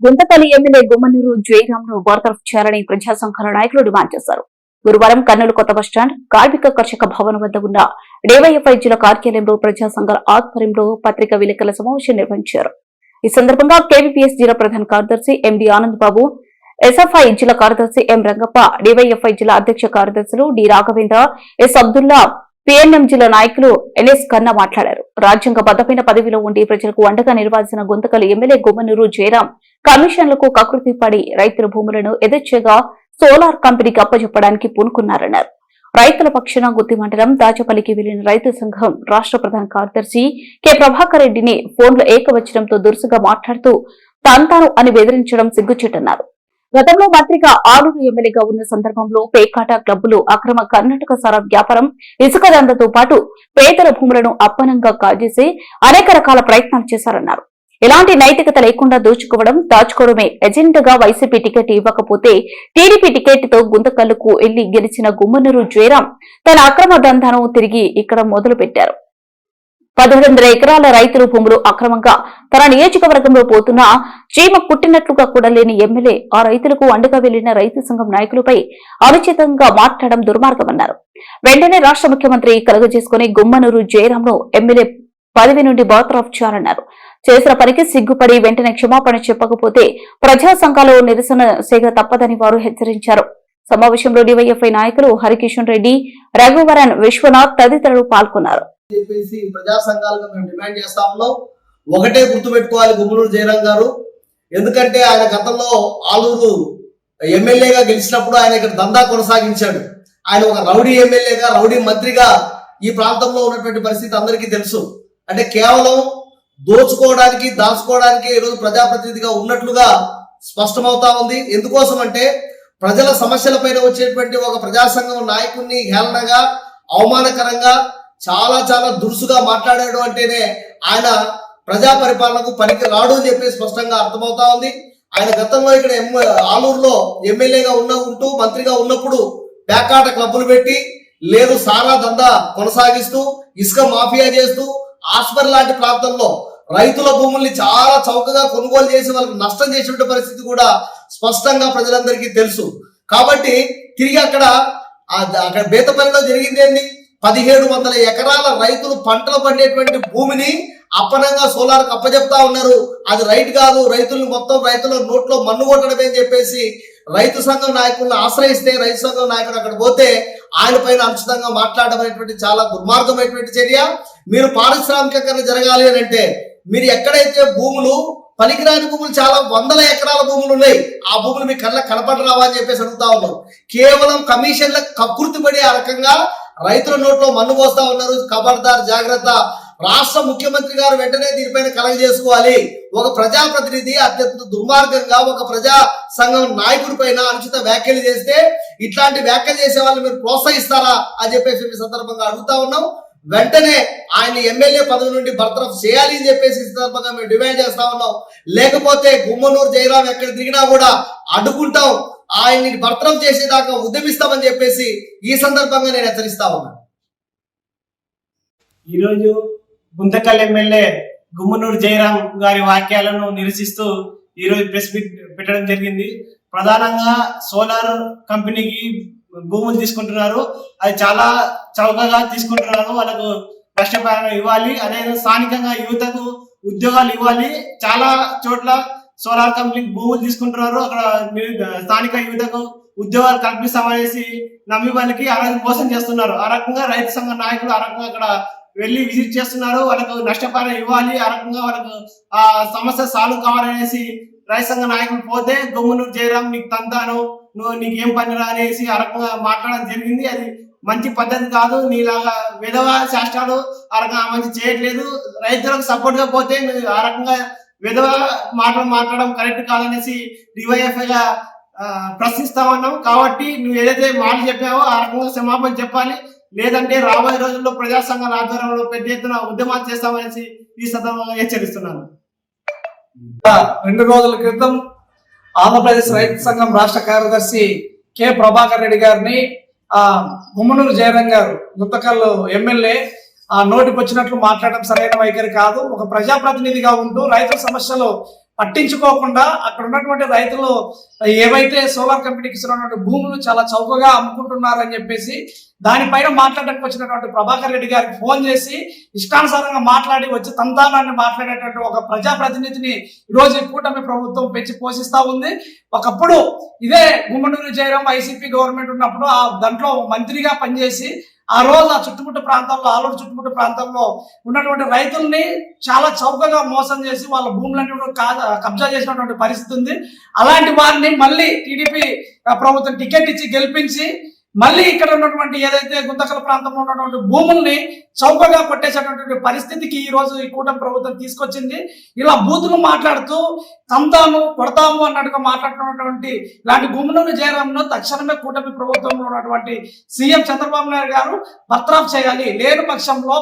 Guntapalli MLA Gummanuru జయరామ్ను బర్తరఫ్ చేయాలని ప్రజా సంఘాల నాయకులు డిమాండ్ చేశారు. గురువారం కర్నూలు కొత్త బస్టాండ్ కార్మిక కర్షక భవన్ వద్ద ఉన్న డివైఎఫ్ఐ జిల్లా కార్యాలయంలో ప్రజా సంఘాల ఆధ్వర్యంలో పత్రికా విలేకరుల సమావేశం నిర్వహించారు. ఈ సందర్భంగా కేవీపీఎస్ జిల్లా ప్రధాన కార్యదర్శి ఎండి ఆనంద్ బాబు ఎస్ఎఫ్ఐ జిల్లా కార్యదర్శి ఎం రంగప్ప డివైఎఫ్ఐ జిల్లా అధ్యక్ష కార్యదర్శులు D Raghavendra S Abdullah PNM జిల్లా నాయకులు ఎన్ఎస్ కన్నా మాట్లాడారు. రాజ్యాంగ బద్దమైన పదవిలో ఉండి ప్రజలకు అండగా నిలవాల్సిన గుంతకలు ఎమ్మెల్యే గుమ్మనూరు జయరాం కమిషన్లకు కకృతి పడి రైతుల భూములను ఎదర్చేగా సోలార్ కంపెనీకి అప్పచెప్పడానికి పూనుకున్నారన్నారు. రైతుల పక్షాన గుత్తి మండలం దాచపల్లికి వెళ్ళిన రైతు సంఘం రాష్ట్ర ప్రధాన కార్యదర్శి కె. ప్రభాకర్ రెడ్డిని ఫోన్లో ఏకవచనంతో దురుసుగా మాట్లాడుతూ తంతాను అని బెదిరించడం సిగ్గుచేటన్నారు. గతంలో మంత్రిగా ఆలూరు ఎమ్మెల్యేగా ఉన్న సందర్భంలో పేకాట క్లబ్బులు అక్రమ కర్ణాటక సారా వ్యాపారం ఇసుక దందతో పాటు పేదల భూములను అప్పనంగా కాజేసి అనేక రకాల ప్రయత్నాలు చేశారన్నారు. ఎలాంటి నైతికత లేకుండా దోచుకోవడం దాచుకోవడమే ఎజెండాగా వైసీపీ టికెట్ ఇవ్వకపోతే టీడీపీ టికెట్తో గుంతకల్లుకు వెళ్ళి గెలిచిన గుమ్మనూరు జయరాం తన అక్రమ దందాను తిరిగి ఇక్కడ మొదలు పెట్టారు పదహారు వందల ఎకరాల రైతుల భూములు అక్రమంగా తన నియోజకవర్గంలో పోతున్నా చీమ పుట్టినట్లుగా కూడా లేని ఎమ్మెల్యే ఆ రైతులకు అండగా వెళ్ళిన రైతు సంఘం నాయకులపై అనుచితంగా మాట్లాడడం దుర్మార్గమన్నారు. వెంటనే రాష్ట్ర ముఖ్యమంత్రి కలుగజేసుకుని గుమ్మనూరు జయరాంను ఎమ్మెల్యే పదవి నుండి బాత్రాఫ్ చేయాలన్నారు. చేసిన పనికి సిగ్గుపడి వెంటనే క్షమాపణ చెప్పకపోతే ప్రజా సంఘాలు నిరసన సేగ తప్పదని వారు హెచ్చరించారు. సమావేశంలో డివైఎఫ్ఐ నాయకులు హరికిషన్ రెడ్డి రఘువరన్ విశ్వనాథ్ తదితరులు పాల్గొన్నారు. చెప్పేసి ప్రజా సంఘాలుగా మేము డిమాండ్ చేస్తా ఉన్నాం. ఒకటే గుర్తుపెట్టుకోవాలి గుమ్మలూరు జయరాం గారు. ఎందుకంటే ఆయన గతంలో ఆలూరు ఎమ్మెల్యేగా గెలిచినప్పుడు ఆయన ఇక్కడ దందా కొనసాగించాడు. ఆయన ఒక రౌడీ ఎమ్మెల్యేగా రౌడీ మంత్రిగా ఈ ప్రాంతంలో ఉన్నటువంటి పరిస్థితి అందరికీ తెలుసు. అంటే కేవలం దోచుకోవడానికి దాచుకోవడానికి ఈరోజు ప్రజాప్రతినిధిగా ఉన్నట్లుగా స్పష్టమవుతా ఉంది. ఎందుకోసం అంటే ప్రజల సమస్యలపైన వచ్చేటువంటి ఒక ప్రజాసంఘం నాయకుడిని హేళనగా అవమానకరంగా చాలా చాలా దురుసుగా మాట్లాడాడు అంటేనే ఆయన ప్రజా పరిపాలనకు పనికి రాడు అని చెప్పి స్పష్టంగా అర్థమవుతా ఉంది. ఆయన గతంలో ఇక్కడ ఎమ్ ఆలూరులో ఎమ్మెల్యేగా ఉన్న ఉంటూ మంత్రిగా ఉన్నప్పుడు పేకాట క్లబ్బులు పెట్టి లేదు సారా దందా కొనసాగిస్తూ ఇసుక మాఫియా చేస్తూ ఆస్పర్ లాంటి ప్రాంతంలో రైతుల భూముల్ని చాలా చౌకగా కొనుగోలు చేసి వాళ్ళకి నష్టం చేసే పరిస్థితి కూడా స్పష్టంగా ప్రజలందరికీ తెలుసు. కాబట్టి తిరిగి అక్కడ అక్కడ బేతపల్లిలో జరిగింది ఏంది? పదిహేడు వందల ఎకరాల రైతులు పంటలు పండేటువంటి భూమిని అప్పనంగా సోలార్ అప్పజెప్తా ఉన్నారు. అది రైట్ కాదు. రైతుల్ని మొత్తం రైతుల నోట్లో మన్ను కొట్టడమే అని చెప్పేసి రైతు సంఘం నాయకులను ఆశ్రయిస్తే రైతు సంఘం నాయకుడు అక్కడ పోతే ఆయన పైన అనుచితంగా మాట్లాడడం అనేటువంటి చాలా దుర్మార్గమైనటువంటి చర్య. మీరు పారిశ్రామికీకరణ జరగాలి అని అంటే మీరు ఎక్కడైతే భూములు పనికిరాని భూములు చాలా వందల ఎకరాల భూములు ఉన్నాయి ఆ భూములు మీ కళ్ళ కనపడరావా అని చెప్పేసి అడుగుతా ఉన్నాం కేవలం కమిషన్ల కకృతి పడి ఆ రకంగా రైతుల నోట్లో మన్ను పోస్తా ఉన్నారు. ఖబర్దార్ జాగ్రత్త. రాష్ట్ర ముఖ్యమంత్రి గారు వెంటనే దీనిపైన కలగ చేసుకోవాలి. ఒక ప్రజాప్రతినిధి అత్యంత దుర్మార్గంగా ఒక ప్రజా సంఘం నాయకుడి పైన అనుచిత వ్యాఖ్యలు చేస్తే ఇట్లాంటి వ్యాఖ్యలు చేసే వాళ్ళు మీరు ప్రోత్సహిస్తారా అని చెప్పేసి ఈ సందర్భంగా అడుగుతా ఉన్నాం. వెంటనే ఆయన ఎమ్మెల్యే పదవి నుండి బర్తరఫ్ చేయాలి అని చెప్పేసి సందర్భంగా మేము డిమాండ్ చేస్తా ఉన్నాం. లేకపోతే గుమ్మనూరు జయరాం ఎక్కడ తిరిగినా కూడా అడ్డుకుంటాం. ఆయన్ని భర్తనం చేసేదాకా ఉద్యమిస్తామని చెప్పేసి ఈ సందర్భంగా నేను హెచ్చరిస్తా ఉన్నాను ఈరోజు గుంతకల్ ఎమ్మెల్యే గుమ్మనూరు జయరాం గారి వాక్యాలను నిరసిస్తూ ఈరోజు ప్రెస్ మీట్ పెట్టడం జరిగింది. ప్రధానంగా సోలార్ కంపెనీకి భూములు తీసుకుంటున్నారు. అది చాలా చౌకగా తీసుకుంటున్నారు. వాళ్ళకు నష్టపరిహారం ఇవ్వాలి. అనేది స్థానికంగా యువతకు ఉద్యోగాలు ఇవ్వాలి. చాలా చోట్ల సోలార్ కంపెనీ భూములు తీసుకుంటున్నారు. అక్కడ స్థానిక యువతకు ఉద్యోగాలు కల్పిస్తామనేసి నమ్మి వాళ్ళకి ఆ మోసం చేస్తున్నారు. ఆ రకంగా రైతు సంఘ నాయకులు ఆ రకంగా అక్కడ వెళ్ళి విజిట్ చేస్తున్నారు. వాళ్ళకు నష్టపరిహారం ఇవ్వాలి. ఆ రకంగా వాళ్ళకు ఆ సమస్య సాల్వ్ కావాలనేసి రైతు సంఘ నాయకులు పోతే గమ్మునూరు జయరాం నీకు తంతాను నువ్వు నీకేం పని రా అనేసి ఆ రకంగా మాట్లాడడం జరిగింది. అది మంచి పద్ధతి కాదు. నీలాగా విధవ శాస్త్రాలు ఆ రకంగా మంచి చేయట్లేదు. రైతులకు సపోర్ట్గా పోతే ఆ రకంగా విధవ మాటలు మాట్లాడడం కరెక్ట్ కాదనేసి డివైఎఫ్ఐ గా కాబట్టి నువ్వు ఏదైతే మాటలు చెప్పావో ఆ రకంగా క్షమాపణ చెప్పాలి. లేదంటే రాబోయే రోజుల్లో ప్రజా సంఘాల ఆధ్వర్యంలో పెద్ద ఎత్తున ఉద్యమాలు చేస్తామనేసి ఈ సందర్భంగా హెచ్చరిస్తున్నాను. రెండు రోజుల క్రితం ఆంధ్రప్రదేశ్ రైతు సంఘం రాష్ట్ర కార్యదర్శి కె ప్రభాకర్ రెడ్డి గారిని ఆ గుమ్మనూరు జయరాం గారు గుత్తకల్లు ఎమ్మెల్యే నోటికి వచ్చినట్లు మాట్లాడడం సరైన వైఖరి కాదు. ఒక ప్రజాప్రతినిధిగా ఉంటూ రైతుల సమస్యలు పట్టించుకోకుండా అక్కడ ఉన్నటువంటి రైతులు ఏవైతే సోలార్ కంపెనీకి ఇస్తున్నటువంటి భూములు చాలా చౌకగా అమ్ముకుంటున్నారని చెప్పేసి దానిపైన మాట్లాడడానికి వచ్చినటువంటి ప్రభాకర్ రెడ్డి గారికి ఫోన్ చేసి ఇష్టానుసారంగా మాట్లాడి వచ్చి తంతానాన్ని మాట్లాడేటువంటి ఒక ప్రజాప్రతినిధిని ఈరోజు ఈ కూటమి ప్రభుత్వం పెంచి పోషిస్తూ ఉంది. ఒకప్పుడు ఇదే గుమ్మడూరు జయరాం వైసీపీ గవర్నమెంట్ ఉన్నప్పుడు ఆ దాంట్లో మంత్రిగా పనిచేసి ఆ రోజు ఆ చుట్టుముట్టు ప్రాంతాల్లో ఆలూరు చుట్టుముట్టు ప్రాంతంలో ఉన్నటువంటి రైతుల్ని చాలా చౌకగా మోసం చేసి వాళ్ళ భూములన్నీ కబ్జా చేసినటువంటి పరిస్థితి ఉంది. అలాంటి వారిని మళ్ళీ టీడీపీ ప్రభుత్వం టికెట్ ఇచ్చి గెలిపించి మళ్ళీ ఇక్కడ ఉన్నటువంటి ఏదైతే గుంతకల ప్రాంతంలో ఉన్నటువంటి భూముల్ని చౌకగా పట్టేసేటటువంటి పరిస్థితికి ఈ రోజు ఈ కూటమి ప్రభుత్వం తీసుకొచ్చింది. ఇలా బూతులు మాట్లాడుతూ తంతాము కొడతాము అన్నట్టుగా మాట్లాడుతున్నటువంటి ఇలాంటి భూములను చేరడంలో తక్షణమే కూటమి ప్రభుత్వంలో ఉన్నటువంటి సీఎం చంద్రబాబు నాయుడు గారు బర్తరాఫ్ చేయాలి. లేని పక్షంలో